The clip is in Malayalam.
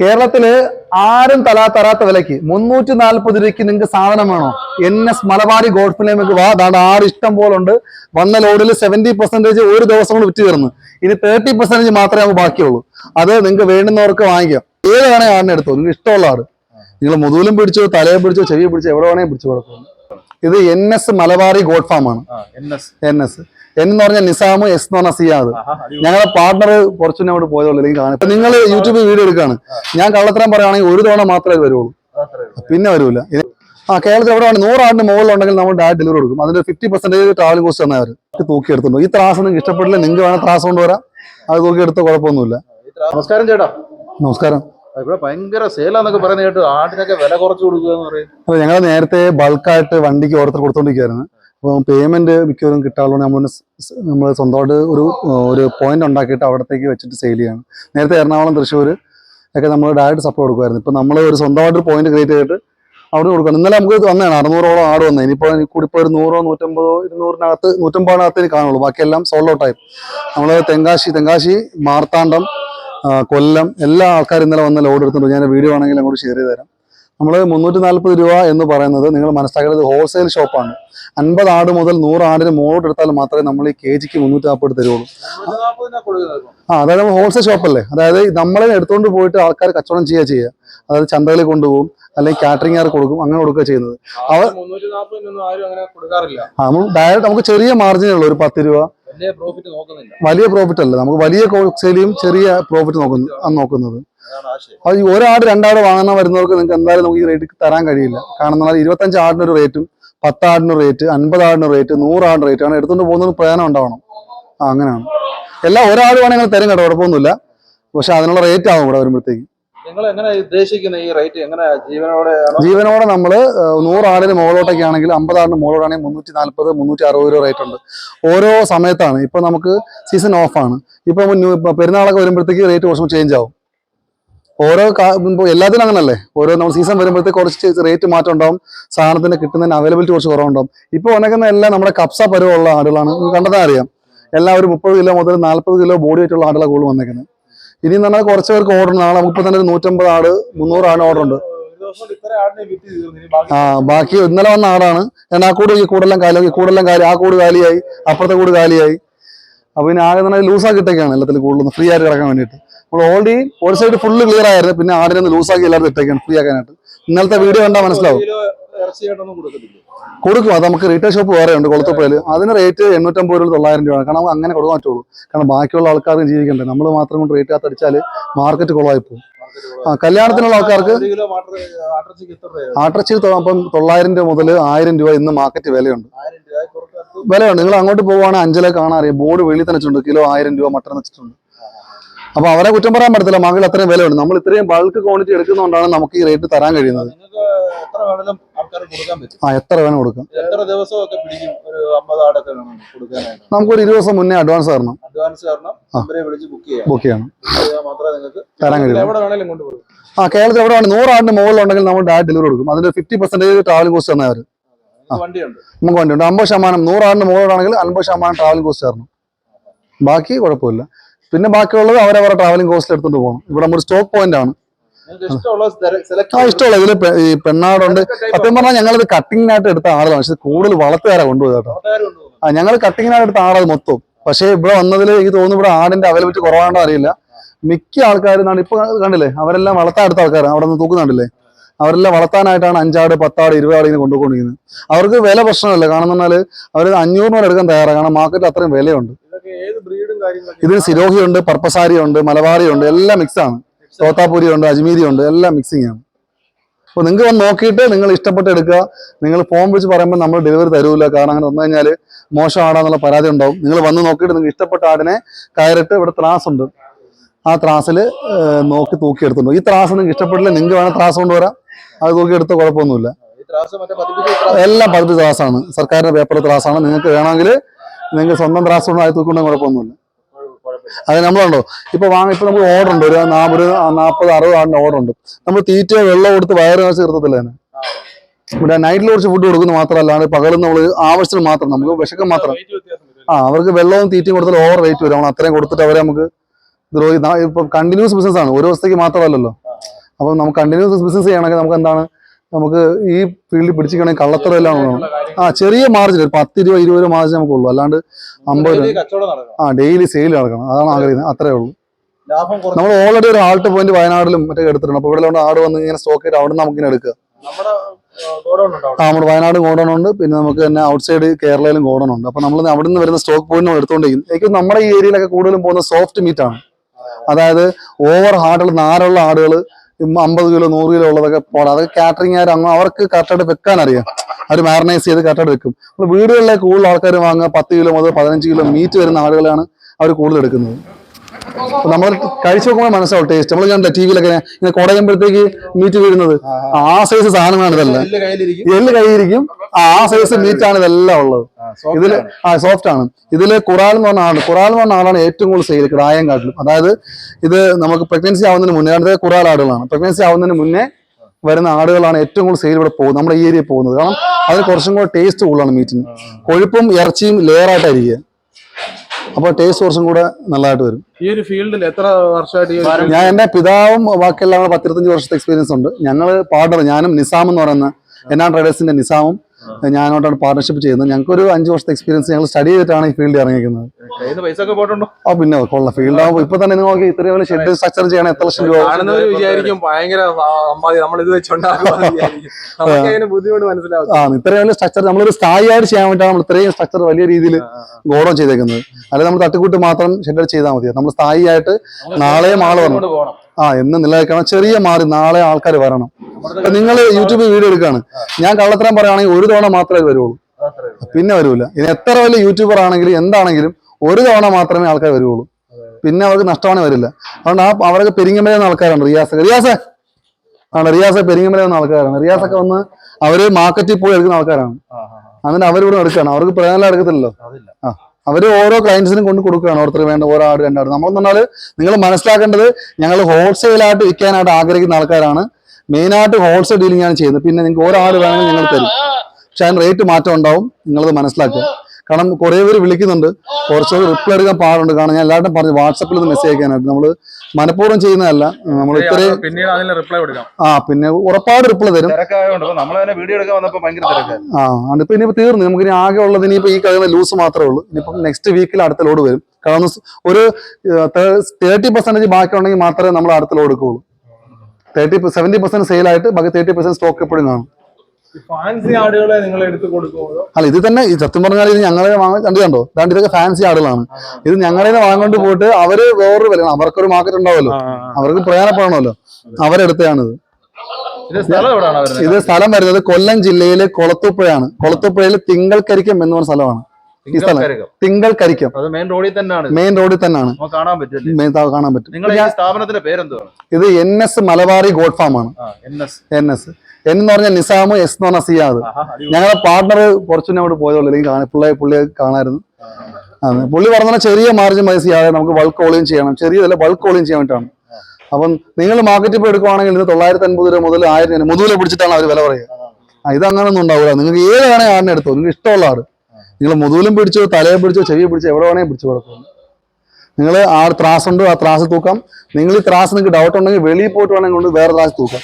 കേരളത്തിൽ ആരും തലാ തരാത്ത വിലക്ക് മുന്നൂറ്റി നാല്പത് രൂപയ്ക്ക് നിങ്ങൾക്ക് സാധനം വേണോ? എൻ എസ് മലബാരി ഗോൾഫ് ഫിലിമൊക്കെ വാ അതാണ് ആറ് ഇഷ്ടം പോലെ ഉണ്ട്. വന്ന ലോഡിൽ സെവന്റി പെർസെന്റേജ് ഒരു ദിവസം കൊണ്ട് വിറ്റ് തീർന്നു. ഇനി തേർട്ടി പെർസെന്റേജ് മാത്രമേ നമുക്ക് ബാക്കിയുള്ളൂ. അത് നിങ്ങൾക്ക് വേണ്ടുന്നവർക്ക് വാങ്ങിക്കാം. ഏത് വേണേ ആടിനെ എടുത്തോ നിങ്ങൾക്ക് ഇഷ്ടമുള്ള ആട്. നിങ്ങൾ മുതുകിലും പിടിച്ചോ തലയെ പിടിച്ചോ ചെവിയെ പിടിച്ചോ എവിടെ വേണേ പിടിച്ചു കൊടുക്കും. ഇത് N S Malabari goat farm ആണ് എൻ എസ്. എൻ എന്ന് പറഞ്ഞ നിസാമ് എസ് എന്ന് പറഞ്ഞാൽ സിയാദ് ഞങ്ങളെ പാർട്ണർ കുറച്ചു അവിടെ പോയതുള്ളൂ എനിക്ക് കാണാം. നിങ്ങൾ യൂട്യൂബിൽ വീഡിയോ എടുക്കാണ്. ഞാൻ കള്ളത്തരം പറയുകയാണെങ്കിൽ ഒരു തവണ മാത്രമേ വരുള്ളൂ പിന്നെ വരൂല. ആ കേരളത്തിൽ എവിടെ വേണം നൂറാടിന് മുകളിലുണ്ടെങ്കിൽ നമ്മൾ ഡയറ്റ് ഡെലിവറി കൊടുക്കും. അതിന്റെ ഫിഫ്റ്റി പെർസെന്റേജ് ട്രാവൽ കോസ്റ്റ് തന്നെ അവർ തൂക്കി എടുത്തുണ്ടോ ഈ ത്രാസ് നിങ്ങൾക്ക് ഇഷ്ടപ്പെട്ടില്ല നിങ്ങൾക്ക് വേണം ത്രാസ് കൊണ്ടുവരാം. അത് തൂക്കി എടുത്ത കുഴപ്പമൊന്നുമില്ല. നമസ്കാരം ചേട്ടാ. നമസ്കാരം. ഇവിടെ ഭയങ്കര സേലാന്നൊക്കെ പറയുന്ന കേട്ടു ആടിനൊക്കെ വില കുറച്ച് കൊടുക്കുക ഞങ്ങൾ നേരത്തെ ബൾക്കായിട്ട് വണ്ടിക്ക് ഓരോരുത്തർ കൊടുത്തോണ്ടിരിക്കുകയായിരുന്നു അപ്പോൾ പേയ്മെന്റ് മിക്കവരും കിട്ടാറുള്ള നമ്മൾ നമ്മൾ സ്വന്തമായിട്ട് ഒരു ഒരു പോയിന്റ് ഉണ്ടാക്കിയിട്ട് അവിടത്തേക്ക് വെച്ചിട്ട് സെയിൽ ചെയ്യാണ്. നേരത്തെ എറണാകുളം തൃശ്ശൂർ ഒക്കെ നമ്മൾ ഡയറക്റ്റ് സപ്ലൈ കൊടുക്കുമായിരുന്നു. ഇപ്പം നമ്മൾ ഒരു സ്വന്തമായിട്ട് ഒരു പോയിന്റ് ക്രിയേറ്റ് ചെയ്തിട്ട് അവിടെ കൊടുക്കണം ഇന്നലെ നമുക്ക് വന്നതാണ്. അറുന്നൂറോളം ആട് വന്നത് ഇനിയിപ്പോൾ കൂടി ഇപ്പോൾ ഒരു നൂറോ നൂറ്റമ്പതോ ഇരുന്നൂറിനകത്ത് നൂറ്റമ്പതിനകത്ത് കാണുള്ളൂ. ബാക്കിയെല്ലാം സോൾഡ് ഔട്ടായി നമ്മൾ തെങ്കാശി തെങ്കാശി മാർത്താണ്ഡം കൊല്ലം എല്ലാ ആൾക്കാരും ഇന്നലെ വന്ന ലോഡ് എടുത്തിട്ടുണ്ട്. ഞാൻ വീഡിയോ ആണെങ്കിൽ അങ്ങോട്ട് ഷെയർ ചെയ്ത് തരാം. നമ്മൾ മുന്നൂറ്റി നാൽപ്പത് രൂപ എന്ന് പറയുന്നത് നിങ്ങൾ മനസ്സിലാക്കേണ്ടത് ഹോൾസെയിൽ ഷോപ്പാണ് അൻപത് ആട് മുതൽ നൂറ് ആടിന് മുകളിലോട്ട് എടുത്താൽ മാത്രമേ നമ്മൾ ഈ കെ ജിക്ക് മുന്നൂറ്റി നാൽപ്പത് തരുള്ളൂ ആ അതായത് നമ്മൾ ഹോൾസെയിൽ ഷോപ്പല്ലേ അതായത് നമ്മളെ എടുത്തുകൊണ്ട് പോയിട്ട് ആൾക്കാർ കച്ചവടം ചെയ്യുക ചെയ്യുക അതായത് ചന്തകളിൽ കൊണ്ടുപോകും അല്ലെങ്കിൽ കാറ്ററിംഗുകാർ കൊടുക്കും അങ്ങനെ കൊടുക്കുക ചെയ്യുന്നത്. അവർ നമ്മൾ ഡയറക്റ്റ് നമുക്ക് ചെറിയ മാർജിനേ ഉള്ളൂ ഒരു പത്ത് രൂപ. വലിയ പ്രോഫിറ്റ് അല്ല നമുക്ക് വലിയ സെയിലും ചെറിയ പ്രോഫിറ്റ് നോക്കുന്നു നോക്കുന്നത്. അത് ഒരാട് രണ്ടാട് വാങ്ങാൻ വരുന്നവർക്ക് നിങ്ങൾക്ക് എന്തായാലും നമുക്ക് ഈ റേറ്റ് തരാൻ കഴിയില്ല. കാരണം എന്നാൽ ആടിന് ഒരു റേറ്റും പത്ത് ആടിന് റേറ്റ് അൻപത് ആടിന് റേറ്റ് നൂറ് ആടിന് റേറ്റ് ആണ് എടുത്തുകൊണ്ട് പോകുന്നത് പ്രയോജനം ഉണ്ടാവണം. ആ അങ്ങനെയാണ്. എല്ലാം ഒരാട് വേണമെങ്കിൽ തരും കേട്ടോ കുഴപ്പമൊന്നുമില്ല. പക്ഷെ അതിനുള്ള റേറ്റ് ആവും ഇവിടെ വരുമ്പോഴത്തേക്ക്. നിങ്ങൾ എങ്ങനെ ഉദ്ദേശിക്കുന്ന ഈ റേറ്റ് എങ്ങനെ ജീവനോടെ ജീവനോടെ നമ്മൾ നൂറ് ആടിന് മുകളിലോട്ടൊക്കെ ആണെങ്കിൽ അമ്പത് ആടിന് മുകളിലോട്ടാണെങ്കിൽ മുന്നൂറ്റി നാൽപ്പത് മുന്നൂറ്റി അറുപത് രൂപ റേറ്റ് ഉണ്ട്. ഓരോ സമയത്താണ്. ഇപ്പൊ നമുക്ക് സീസൺ ഓഫ് ആണ്. ഇപ്പൊ ഇപ്പൊ പെരുന്നാളൊക്കെ വരുമ്പോഴത്തേക്ക് റേറ്റ് കുറച്ച് ചേഞ്ച് ആവും. ഓരോ എല്ലാത്തിനും അങ്ങനല്ലേ? ഓരോ നമ്മൾ സീസൺ വരുമ്പോഴത്തേക്ക് കുറച്ച് റേറ്റ് മാറ്റം ഉണ്ടാവും. സാധനത്തിന് കിട്ടുന്നതിന് അവൈലബിലിറ്റി കുറച്ച് കുറവുണ്ടാവും. ഇപ്പൊ ഉണക്കുന്ന എല്ലാം നമ്മുടെ കപ്സ പരുവമുള്ള ആടുകളാണ്. കണ്ടതാ അറിയാം. എല്ലാം ഒരു മുപ്പത് കിലോ മുതൽ നാൽപ്പത് കിലോ ബോഡി ആയിട്ടുള്ള ആടുകളാണ് കൂടുതൽ വന്നേക്കുന്നത്. ഇനി എന്ന് പറഞ്ഞാൽ കുറച്ച് പേർക്ക് ഓർഡർ നാളെ ഇപ്പൊ തന്നെ ഒരു നൂറ്റമ്പത് ആട് മുന്നൂറ് ആട് ഓർഡർ ഉണ്ട്. ആ ബാക്കി ഇന്നലെ വന്ന ആടാണ്. ഞാൻ ആ കൂട് ഈ കൂടെല്ലാം കാലി കൂടെല്ലാം കാലി ആ കൂട് കാലിയായി അപ്പുറത്തെ കൂട് കാലിയായി. അപ്പൊ ഇനി ആകെ തന്നെ ലൂസാക്കി ഇട്ടേക്കാണ് എല്ലാത്തിലും കൂടുതലും ഫ്രീ ആയിട്ട് കിടക്കാൻ വേണ്ടിയിട്ട്. നമ്മൾ ഓൾറെഡി ഒരു സൈഡ് ഫുള്ള് ക്ലിയർ ആയിരുന്നു പിന്നെ ആടിനെ ഒന്ന് ലൂസാക്കി എല്ലാവരും ഇട്ടേക്കാണ് ഫ്രീ ആക്കാനായിട്ട്. ഇന്നലത്തെ വീഡിയോ കണ്ടാൽ മനസ്സിലാവും. കൊടുക്കും. അത് നമുക്ക് റീറ്റെയിൽ ഷോപ്പ് വേറെ ഉണ്ട് കൊളത്തപ്പുഴയിൽ അതിന് റേറ്റ് എണ്ണൂറ്റമ്പത് രൂപ തൊള്ളായിരം രൂപയാണ് കാരണം നമുക്ക് അങ്ങനെ കൊടുക്കാൻ പറ്റുള്ളൂ. കാരണം ബാക്കിയുള്ള ആൾക്കാർക്ക് ജീവിക്കണ്ടേ? നമ്മൾ മാത്രം കൊണ്ട് റേറ്റ് അടിച്ചാൽ മാർക്കറ്റ് കുളമായി പോകും ആ കല്യാണത്തിനുള്ള ആൾക്കാർക്ക് ആട്ടർച്ചിൽ അപ്പം തൊള്ളായിരം രൂപ മുതൽ ആയിരം രൂപ ഇന്ന് മാർക്കറ്റ് വിലയുണ്ട്. വിലയുണ്ട്. നിങ്ങൾ അങ്ങോട്ട് പോവുകയാണെങ്കിൽ അഞ്ചിലെ കാണാൻ അറിയാം. ബോർഡ് വെളിയിൽ തന്നെ വെച്ചിട്ടുണ്ട്. കിലോ ആയിരം രൂപ മട്ടൺ വെച്ചിട്ടുണ്ട്. അപ്പൊ അവരെ കുറ്റം പറയാൻ പറ്റത്തില്ല. മകൾ അത്രയും വിലയുണ്ട്. നമ്മൾ ഇത്രയും ബൾക്ക് ക്വാണ്ടിറ്റി എടുക്കുന്നതുകൊണ്ടാണ് നമുക്ക് ഈ റേറ്റ് തരാൻ കഴിയുന്നത്. ആ എത്ര വേണം കൊടുക്കാം. എത്ര ദിവസമൊക്കെ പിടിക്കും? ഒരു അമ്പത് ആടൊക്കെ വേണം കൊടുക്കാനായിട്ട്. നമുക്കൊരു ഇരുപത് ദിവസം മുന്നേ അഡ്വാൻസ് തരണം. അഡ്വാൻസ് വിളിച്ച് ബുക്ക് ചെയ്യാം. ബുക്ക് ചെയ്യണം. അത് മാത്രമേ നിങ്ങൾക്ക് തരാൻ കഴിയും. എവിടെ വേണേലും കൊണ്ടുപോകും ആ കേരളത്തിൽ എവിടെ വേണം നൂറ് ആടിന് മുകളിലുണ്ടെങ്കിൽ നമ്മൾ ഡയറക്റ്റ് ഡെലിവറി കൊടുക്കും. അതിന്റെ ഫിഫ്റ്റി പെർസെന്റേജ് ട്രാവലിംഗ് കോസ്റ്റ് തന്നെ വണ്ടിയുണ്ട് നമുക്ക് വണ്ടിയുണ്ട്. അമ്പത് ശതമാനം നൂറാറിന് മുകളിലാണെങ്കിൽ അൻപത് ശതമാനം ട്രാവലിംഗ് കോസ്റ്റ് തരണം ബാക്കി കുഴപ്പമില്ല. പിന്നെ ബാക്കിയുള്ളത് അവരവരുടെ ട്രാവലിംഗ് കോസ്റ്റിൽ എടുത്തുകൊണ്ട് പോകണം ഇവിടെ നമ്മൾ സ്റ്റോക്ക് പോയിന്റ് ആണ്. ആ ഇഷ്ടമുള്ള ഇതിൽ ഈ പെണ്ണാടുണ്ട്. സത്യം പറഞ്ഞാൽ ഞങ്ങളിത് കട്ടിങ്ങിനായിട്ട് എടുത്ത ആളാണ്. പക്ഷെ കൂടുതൽ വളർത്തുകാരാണ് കൊണ്ടുപോയത് കേട്ടോ. ആ ഞങ്ങൾ കട്ടിങ്ങിനായിട്ട് എടുത്ത ആളത് മൊത്തം. പക്ഷേ ഇവിടെ വന്നതിൽ എനിക്ക് തോന്നുന്നു ഇവിടെ ആടിന്റെ അവൈലബിലിറ്റി കുറവാണോ അറിയില്ല. മിക്ക ആൾക്കാരും ഇപ്പൊ കണ്ടില്ലേ? അവരെല്ലാം വളർത്താൻ എടുത്ത ആൾക്കാരാണ് അവിടെ നിന്ന് തൂക്കുന്നുണ്ടല്ലേ? അവരെല്ലാം വളർത്താനായിട്ടാണ് അഞ്ചാട് പത്താട് ഇരുപതാട് ഇങ്ങനെ കൊണ്ടുപോയിരിക്കുന്നത് അവർക്ക് വില പ്രശ്നമല്ല. കാരണം എന്ന് പറഞ്ഞാൽ അവർ അഞ്ഞൂറിന് വരെ എടുക്കാൻ തയ്യാറാണ് കാരണം മാർക്കറ്റിൽ അത്രയും വിലയുണ്ട്. ഇതിന് സിരോഹി ഉണ്ട് പർപ്പസാരി ഉണ്ട് മലബാറി ഉണ്ട് എല്ലാം മിക്സ് ആണ്. തോത്താപൂരി ഉണ്ട് അജ്മീരി ഉണ്ട് എല്ലാം മിക്സിംഗ് ആണ്. അപ്പോൾ നിങ്ങൾക്ക് വന്ന് നോക്കിയിട്ട് നിങ്ങൾ ഇഷ്ടപ്പെട്ട് എടുക്കുക. നിങ്ങൾ ഫോൺ വിളിച്ച് പറയുമ്പോൾ നമ്മൾ ഡെലിവറി തരൂല. കാരണം അങ്ങനെ വന്നു കഴിഞ്ഞാൽ മോശം ആടാന്നുള്ള പരാതി ഉണ്ടാവും. നിങ്ങൾ വന്ന് നോക്കിയിട്ട് നിങ്ങൾക്ക് ഇഷ്ടപ്പെട്ട ആടിനെ കയറിട്ട് ഇവിടെ ത്രാസ് ഉണ്ട്. ആ ത്രാസിൽ നോക്കി തൂക്കി എടുത്തുണ്ടോ ഈ ത്രാസ് നിങ്ങൾക്ക് ഇഷ്ടപ്പെട്ടില്ല. നിങ്ങൾക്ക് വേണം ത്രാസ് കൊണ്ടുവരാം. അത് നോക്കി എടുത്ത കുഴപ്പമൊന്നുമില്ല. എല്ലാം പതിപ്പ് ത്രാസാണ്. സർക്കാരിന്റെ പേപ്പർ ത്രാസാണ്. നിങ്ങൾക്ക് വേണമെങ്കിൽ നിങ്ങൾക്ക് സ്വന്തം ത്രാസ് കൊണ്ട് അത് തൂക്കൊണ്ടും കുഴപ്പമൊന്നുമില്ല. അത് നമ്മളുണ്ടോ? ഇപ്പൊ വാങ്ങി ഇപ്പൊ നമുക്ക് ഓർഡർ ഉണ്ട് ഒരു നാൽപ്പത് നാൽപ്പത് അറുപത് ആളിന്റെ ഓർഡർ ഉണ്ട് നമ്മൾ തീറ്റ വെള്ളം കൊടുത്ത് വയറ് കാശ് തീർത്തത്തില്ല തന്നെ ഇവിടെ നൈറ്റിൽ കുറച്ച് ഫുഡ് കൊടുക്കുന്നത് മാത്രമല്ലാണ്ട് പകലും നമ്മൾ ആവശ്യത്തിന് മാത്രം നമുക്ക് വിശക്കം മാത്രം. ആ അവർക്ക് വെള്ളവും തീറ്റയും കൊടുത്താൽ ഓവർ റേറ്റ് വരും. നമ്മൾ അത്രയും കൊടുത്തിട്ട് അവരെ നമുക്ക് ദ്രോഹി ഇപ്പൊ കണ്ടിന്യൂസ് ബിസിനസ് ആണ്. ഒരു ദിവസത്തേക്ക് മാത്രമല്ലല്ലോ. അപ്പം നമുക്ക് കണ്ടിന്യൂസ് ബിസിനസ് ചെയ്യണമെങ്കിൽ നമുക്ക് എന്താണ്? നമുക്ക് ഈ ഫീൽഡിൽ പിടിച്ചിക്കണമെങ്കിൽ കള്ളത്തരം എല്ലാം വേണം. ആ ചെറിയ മാർജിൻ ഒരു പത്ത് രൂപ ഇരുപത് രൂപ മാർജിൻ നമുക്കുള്ളൂ. അല്ലാണ്ട് അമ്പത് ആ ഡെയിലി സെയിൽ നടക്കണം. അതാണ് ആഗ്രഹിക്കുന്നത്. അത്രേ ഉള്ളൂ. നമ്മൾ ഓൾറെഡി ഒരു ആൾട്ട് പോയിന്റ് വയനാട്ടിലും മറ്റേ എടുത്തിട്ടുണ്ട്. അപ്പോൾ ഇവിടെ ആട് വന്ന് ഇങ്ങനെ സ്റ്റോക്ക് ചെയ്ത് അവിടെ നമുക്ക് ഇങ്ങനെ എടുക്കുക ആ നമ്മുടെ വയനാട് ഗോഡൗൺ ഉണ്ട്. പിന്നെ നമുക്ക് തന്നെ ഔട്ട് സൈഡ് കേരളയിലും ഗോഡൗൺ ഉണ്ട്. അപ്പോൾ നമ്മൾ അവിടെ നിന്ന് വരുന്ന സ്റ്റോക്ക് പോയിന്റ് എടുത്തുകൊണ്ടിരിക്കും എനിക്ക് നമ്മുടെ ഈ ഏരിയയിലൊക്കെ കൂടുതലും പോകുന്ന സോഫ്റ്റ് മീറ്റ് ആണ്. അതായത് ഓവർ ഹാർഡുള്ള നാരുള്ള ആടുകൾ അമ്പത് കിലോ നൂറ് കിലോ ഉള്ളതൊക്കെ പോടാം അതൊക്കെ കാറ്ററിംഗ് ആരും അങ്ങ് അവർക്ക് കറക്റ്റായിട്ട് വെക്കാൻ അറിയാം. അവർ മാറിനൈസ് ചെയ്ത് കറക്റ്റായിട്ട് വെക്കും. വീടുകളിലെ കൂടുതൽ ആൾക്കാർ വാങ്ങുക പത്ത് കിലോ മുതൽ പതിനഞ്ച് കിലോ മീറ്റ് വരുന്ന ആളുകളാണ് അവർ കൂടുതൽ എടുക്കുന്നത്. അപ്പൊ നമ്മൾ കഴിച്ചു നോക്കുമ്പോൾ മനസ്സിലാവും ടേസ്റ്റ് നമ്മൾ കണ്ട ടി വിയിലൊക്കെ ഇങ്ങനെ കുടയുമ്പോഴത്തേക്ക് മീറ്റ് വീഴുന്നത് ആ സൈസ് സാധനമാണ് ഇതെല്ലാം. എല്ല് കൈയിരിക്കും ആ സൈസ് മീറ്റാണ് ഇതെല്ലാം ഉള്ളത്. ഇതിൽ ഇതിൽ ആ സോഫ്റ്റ് ആണ്. ഇതിൽ കുറാൽ എന്ന് പറഞ്ഞ ആളാണ് കുറാൽ എന്ന് പറഞ്ഞ ആളാണ് ഏറ്റവും കൂടുതൽ സെയിൽ കിടായം കാട്ടിലും അതായത് ഇത് നമുക്ക് പ്രഗ്നൻസി ആവുന്നതിന് മുന്നേ അടുത്ത കുറാൽ ആടുകളാണ്. പ്രഗ്നൻസി ആവുന്നതിന് മുന്നേ വരുന്ന ആടുകളാണ് ഏറ്റവും കൂടുതൽ സെയിൽ ഇവിടെ പോകുന്നത് നമ്മുടെ ഈ ഏരിയയിൽ പോകുന്നത്. കാരണം അതിന് കുറച്ചും കൂടെ ടേസ്റ്റ് കൂടുതലാണ് മീറ്റിന് കൊഴുപ്പും ഇറച്ചിയും ലെയർ ആയിട്ടായിരിക്കുക അപ്പോൾ ടേസ്റ്റ് കുറച്ചും കൂടെ നല്ലതായിട്ട് വരും. ഈ ഒരു ഫീൽഡിൽ എത്ര വർഷമായിട്ട് ഞാൻ എന്റെ പിതാവും ബാക്കിയെല്ലാം പത്തിരുപത്തഞ്ച് വർഷത്തെ എക്സ്പീരിയൻസ് ഉണ്ട്. ഞങ്ങൾ പാർട്ണർ ഞാനും നിസാം എന്ന് പറയുന്ന എന്നാ ട്രേഡേഴ്സിന്റെ നിസാമും ഞാനോട്ടാണ് പാർട്ണർഷിപ്പ് ചെയ്യുന്നത്. ഞങ്ങൾക്ക് ഒരു അഞ്ച് വർഷത്തെ എക്സ്പീരിയൻസ് ഞങ്ങൾ സ്റ്റഡി ചെയ്തിട്ടാണ് ഈ ഫീൽഡിൽ ഇറങ്ങിയിരിക്കുന്നത്. ആ പിന്നെ കൊള്ളാം ഫീൽഡ് ആകുമ്പോൾ ഇപ്പൊ തന്നെ നോക്കി ഇത്രയും വലിയ ഷെഡ് സ്ട്രക്ചർ ചെയ്യണം എത്ര ലക്ഷം രൂപ? ആ ഇത്രയും വലിയ സ്ട്രക്ചർ നമ്മളൊരു സ്ഥായിയായിട്ട് ചെയ്യാൻ വേണ്ടിയാണ് നമ്മൾ ഇത്രയും സ്ട്രക്ചർ വലിയ രീതിയിൽ ഗോഡം ചെയ്തേക്കുന്നത്. അല്ലെങ്കിൽ നമ്മൾ തട്ടിക്കൂട്ട് മാത്രം ഷെഡ് ചെയ്താൽ മതി. നമ്മൾ സ്ഥായിയായിട്ട് നാളെയും ആൾ വരണം ആ എന്ന് നിലനിൽക്കണം. ചെറിയ മാറി നാളെ ആൾക്കാർ വരണം. നിങ്ങൾ യൂട്യൂബിൽ വീഡിയോ എടുക്കാണ്. ഞാൻ കള്ളത്തരം പറയുകയാണെങ്കിൽ ഒരു തവണ മാത്രമേ വരുള്ളൂ. പിന്നെ വരൂല. ഇനി എത്ര വലിയ യൂട്യൂബർ ആണെങ്കിലും എന്താണെങ്കിലും ഒരു തവണ മാത്രമേ ആൾക്കാർ വരുള്ളൂ. പിന്നെ അവർക്ക് നഷ്ടമാണ് വരില്ല. അതുകൊണ്ട് ആ അവരൊക്കെ പെരിങ്ങമലെന്ന ആൾക്കാരാണ്. റിയാസ് റിയാസ്! ആണ്? റിയാസ് പെരിങ്ങമലെന്ന ആൾക്കാരാണ്. റിയാസൊക്കെ വന്ന് അവർ മാർക്കറ്റിൽ പോയി എടുക്കുന്ന ആൾക്കാരാണ്. അങ്ങനെ അവരിവിടെ എടുക്കുകയാണ് അവർക്ക് പ്രധാനം എടുക്കത്തില്ലല്ലോ ആ. അവർ ഓരോ ക്ലയൻസിനും കൊണ്ട് കൊടുക്കുകയാണ് ഓരോരുത്തർ വേണ്ട ഓരോ ആട് രണ്ടാട് നമ്മൾ പറഞ്ഞാൽ നിങ്ങൾ മനസ്സിലാക്കേണ്ടത് ഞങ്ങൾ ഹോൾസെയിലായിട്ട് വിൽക്കാനായിട്ട് ആഗ്രഹിക്കുന്ന ആൾക്കാരാണ്. മെയിനായിട്ട് ഹോൾസെയിൽ ഡീലിംഗ് ആണ് ചെയ്യുന്നത്. പിന്നെ നിങ്ങൾക്ക് ഓരോ ആട് വേണമെങ്കിൽ ഞങ്ങൾ തരും. പക്ഷെ അതിന് റേറ്റ് മാറ്റം ഉണ്ടാവും. നിങ്ങളത് മനസ്സിലാക്കുക. കാരണം കുറേ പേര് വിളിക്കുന്നുണ്ട്. കുറച്ച് റിപ്ലൈ എടുക്കാൻ പാടുണ്ട്. കാരണം ഞാൻ എല്ലാവരും പറഞ്ഞു വാട്സപ്പിൽ ഒന്ന് മെസ്സേജ് അയക്കാനായിട്ട്. നമ്മൾ മനഃപൂർവം ചെയ്യുന്നതല്ല. നമ്മൾ ഇത്രയും പിന്നീട് അതിന് റിപ്ലൈ കൊടുക്കാം. ആ പിന്നെ ഉറപ്പാട് റിപ്ലൈ തരും. ആ ഇപ്പൊ ഇനിയിപ്പോ തീർന്നു. നമുക്ക് ഇനി ആകെ ഉള്ളത് ഇനിയിപ്പോ ഈ കഴിയുന്ന ലൂസ് മാത്രമേ ഉള്ളൂ. ഇനിയിപ്പം നെക്സ്റ്റ് വീക്കിൽ അടുത്ത ലോഡ് വരും. കാരണം ഒരു തേർട്ടി പെർസെന്റേജ് ബാക്കി ഉണ്ടെങ്കിൽ മാത്രമേ നമ്മൾ അടുത്ത ലോഡ് എടുക്കുള്ളൂ തേർട്ടി സെവന്റി പെർസെന്റ് സെയിൽ ആയിട്ട് ബാക്കി തേർട്ടി പെർസെന്റ് സ്റ്റോക്ക് എപ്പോഴും കാണും. ഫാൻസി ആടുകളെ നിങ്ങൾ എടുത്ത് കൊടുക്കുമോ അല്ല ഇത് തന്നെ ഈ സത്യം പറഞ്ഞാൽ ഇത് ഞങ്ങളെ വാങ്ങാൻ കണ്ടു കണ്ടോ? ദാണ്ട് ഇതൊക്കെ ഫാൻസി ആടുകളാണ്. ഇത് ഞങ്ങളെ വാങ്ങിക്കൊണ്ട് പോയിട്ട് അവർ വേറൊരു വില അവർക്കൊരു മാർക്കറ്റ് ഉണ്ടാവല്ലോ അവർക്ക് പ്രയോജനപ്പെടണമല്ലോ അവരെടുത്തതാണിത്. ഇത് സ്ഥലം എവിടെയാണ് വരുന്നത്? ഇത് സ്ഥലം വരുന്നത് കൊല്ലം ജില്ലയിലെ കൊളത്തുപ്പുഴയാണ്. കൊളത്തുപ്പുഴയിൽ തിങ്കൾക്കരിക്കം എന്ന് പറഞ്ഞ സ്ഥലമാണ്. ഈ സ്ഥലം തിങ്കൽക്കരികം. തിങ്കൾക്കരിക്കം മെയിൻ റോഡിൽ തന്നെയാണ്. മെയിൻ റോഡിൽ തന്നെയാണ്. കാണാൻ താ- കാണാൻ പറ്റും. നിങ്ങളുടെ സ്ഥാപനത്തിന്റെ പേരെന്താണ് ഇത് N S Malabari goat farm ആണ്. എൻ എസ് എൻ എന്ന് പറഞ്ഞ നിസാമ് എസ് എന്ന് പറഞ്ഞ സിയാദ്. ഞങ്ങളെ പാർട്ണർ കുറച്ചു അവിടെ പോയതുള്ളൂ. അല്ലെങ്കിൽ കാണാൻ പുള്ളിയെ പുള്ളിയെ കാണായിരുന്നു. പുള്ളി പറഞ്ഞ ചെറിയ മാർജിൻ മതി സിയാദ്. നമുക്ക് ബൾക്ക് ഓളിയും ചെയ്യണം. ചെറിയതല്ല ബൾക്ക് ഓളിയും ചെയ്യാൻ വേണ്ടിയിട്ടാണ്. അപ്പം നിങ്ങൾ മാർക്കറ്റിൽ പോയി എടുക്കുവാണെങ്കിൽ ഇത് തൊള്ളായിരത്തി അൻപത് രൂപ മുതൽ ആയിരം രൂപ മുതൽ പിടിച്ചിട്ടാണ് അവർ വില പറയുക. ഇത് അങ്ങനെ ഒന്നും ഉണ്ടാവില്ല നിങ്ങൾക്ക് ഏത് വേണേ ആടിനെ എടുത്തോ നിങ്ങൾക്ക് ഇഷ്ടമുള്ള ആട്. നിങ്ങൾ മുതലും പിടിച്ചോ തലയെ പിടിച്ചോ ചെവിയെ പിടിച്ചോ എവിടെ വേണേ പിടിച്ചു കുഴപ്പമില്ല നിങ്ങൾ ആ ത്രാസ് ഉണ്ടോ ആ ത്രാസ് തൂക്കാം. നിങ്ങൾ ഈ ത്രാസ് നിങ്ങൾക്ക് ഡൗട്ട് ഉണ്ടെങ്കിൽ വെളിയിൽ പോയിട്ട് വേണമെങ്കിൽ കൊണ്ട് വേറെ ത്രാസ് തൂക്കാം.